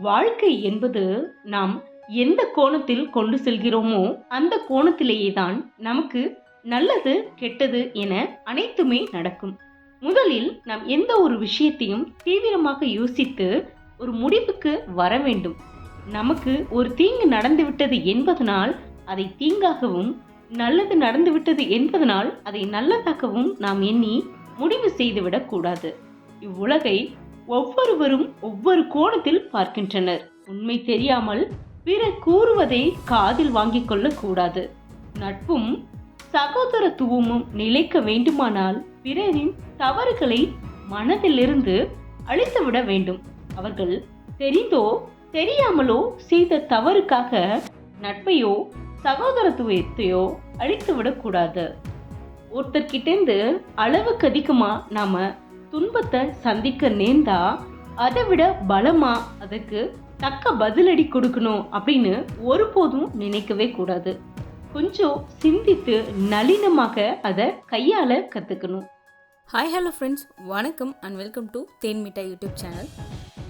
வாழ்க்கை என்பது நாம் எந்த கோணத்தில் கொண்டு செல்கிறோமோ அந்த கோணத்திலேயே தான் நமக்கு நல்லது கெட்டது என அனைத்துமே நடக்கும். முதலில் நாம் எந்த ஒரு விஷயத்தையும் தீவிரமாக யோசித்து ஒரு முடிவுக்கு வர வேண்டும். நமக்கு ஒரு தீங்கு நடந்துவிட்டது என்பதனால் அதை தீங்காகவும் நல்லது நடந்துவிட்டது என்பதனால் அதை நல்லதாகவும் நாம் எண்ணி முடிவு செய்துவிடக் கூடாது. இவ்வுலகை ஒவ்வொருவரும் ஒவ்வொரு கோணத்தில் பார்க்கின்றனர். உண்மை தெரியாமல் பிறர் கூறுவதை காதில் வாங்கிக் கொள்ளக்கூடாது. நட்பும் சகோதரத்துவமும் நிலைக்க வேண்டுமானால் பிறரின் தவறுகளை மனதிலிருந்து அழித்துவிட வேண்டும். அவர்கள் தெரிந்தோ தெரியாமலோ செய்த தவறுக்காக நட்பையோ சகோதரத்துவத்தையோ அழித்துவிடக்கூடாது. ஒருத்தர்கிட்டேருந்து அளவுக்கு அதிகமாக நாம் துன்பத்தை சந்திக்க நேர்ந்தா அதை விட பலமா அதுக்கு தக்க பதிலடி கொடுக்கணும் அப்படின்னு ஒருபோதும் நினைக்கவே கூடாது. கொஞ்சம் சிந்தித்து நளினமாக அதை கையாள கத்துக்கணும். ஹாய் ஹலோ ஃப்ரெண்ட்ஸ் வணக்கம் and welcome to Thenmitta YouTube channel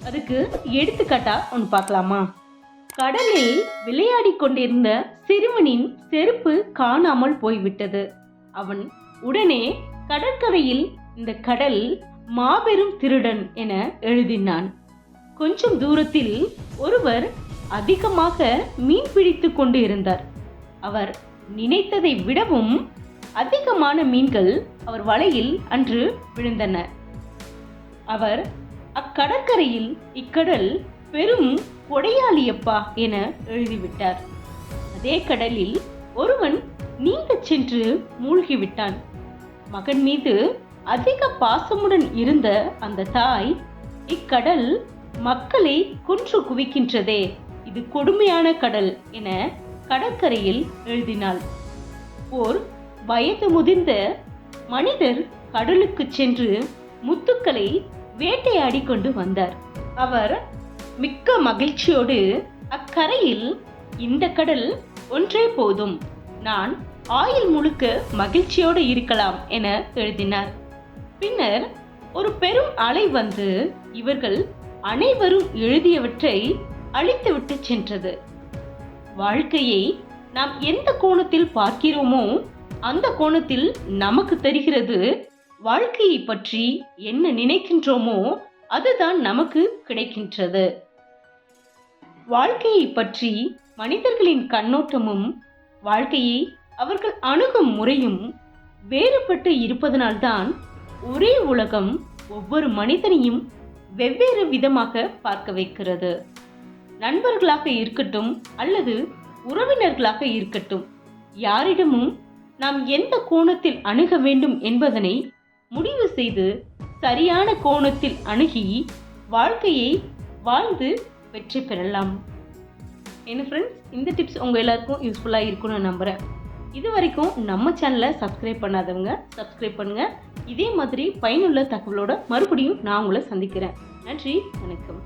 அதுக்கு எடுத்துக்காட்டா ஒன்று பார்க்கலாமா? கடலில் விளையாடி கொண்டிருந்த சிறுவனின் செருப்பு காணாமல் போய்விட்டது. அவன் உடனே கடற்கரையில் இந்த கடல் மாபெரும் திருடன் என எழுதினான். கொஞ்சம் தூரத்தில் ஒருவர் அதிகமாக மீன் பிடித்து கொண்டு இருந்தார் அவர் நினைத்ததை விடவும் அதிகமான மீன்கள் அவர் வலையில் அன்று விழுந்தன. அவர் அக்கடற்கரையில் இக்கடல் பெரும் கொடையாளியப்பா என எழுதிவிட்டார். அதே கடலில் ஒருவன் நீந்தச் சென்று மூழ்கிவிட்டான். மகன் மீது அதிக பாசமுடன் இருந்த அந்த தாய் இக்கடல் மக்களை கொன்று குவிக்கின்றதே இது கொடுமையான கடல் என கடற்கரையில் எழுதினாள். ஓர் வயது முதிர்ந்த மனிதர் கடலுக்கு சென்று முத்துக்களை வேட்டையாடி கொண்டு வந்தார். அவர் மிக்க மகிழ்ச்சியோடு அக்கரையில் இந்த கடல் ஒன்றே போதும். நான் ஆயுள் முழுக்க மகிழ்ச்சியோடு இருக்கலாம் என எழுதினார். பின்னர் ஒரு பெரும் அலை வந்து இவர்கள் அனைவரும் எழுதியவற்றை அழித்துவிட்டு சென்றது. வாழ்க்கையை நாம் எந்த கோணத்தில் பார்க்கிறோமோ அந்த கோணத்தில் நமக்கு தெரிகிறது வாழ்க்கையை பற்றி என்ன நினைக்கின்றோமோ அதுதான் நமக்கு கிடைக்கின்றது. வாழ்க்கையை பற்றி மனிதர்களின் கண்ணோட்டமும் வாழ்க்கையை அவர்கள் அணுகும் முறையும் வேறுபட்டு இருப்பதனால்தான் ஒரே உலகம் ஒவ்வொரு மனிதனையும் வெவ்வேறு விதமாக பார்க்க வைக்கிறது. நண்பர்களாக இருக்கட்டும் அல்லது உறவினர்களாக இருக்கட்டும் யாரிடமும் நாம் எந்த கோணத்தில் அணுக வேண்டும் என்பதனை முடிவு செய்து சரியான கோணத்தில் அணுகி வாழ்க்கையை வாழ்ந்து வெற்றி பெறலாம். என்ன ஃப்ரெண்ட்ஸ் இந்த டிப்ஸ் உங்கள் எல்லாருக்கும் யூஸ்ஃபுல்லாக இருக்கும்னு நம்புகிறேன் இது வரைக்கும் நம்ம சேனலை சப்ஸ்கிரைப் பண்ணாதவங்க சப்ஸ்கிரைப் பண்ணுங்கள் இதே மாதிரி பயனுள்ள தகவலோட மறுபடியும் நான் உங்களை சந்திக்கிறேன். நன்றி வணக்கம்.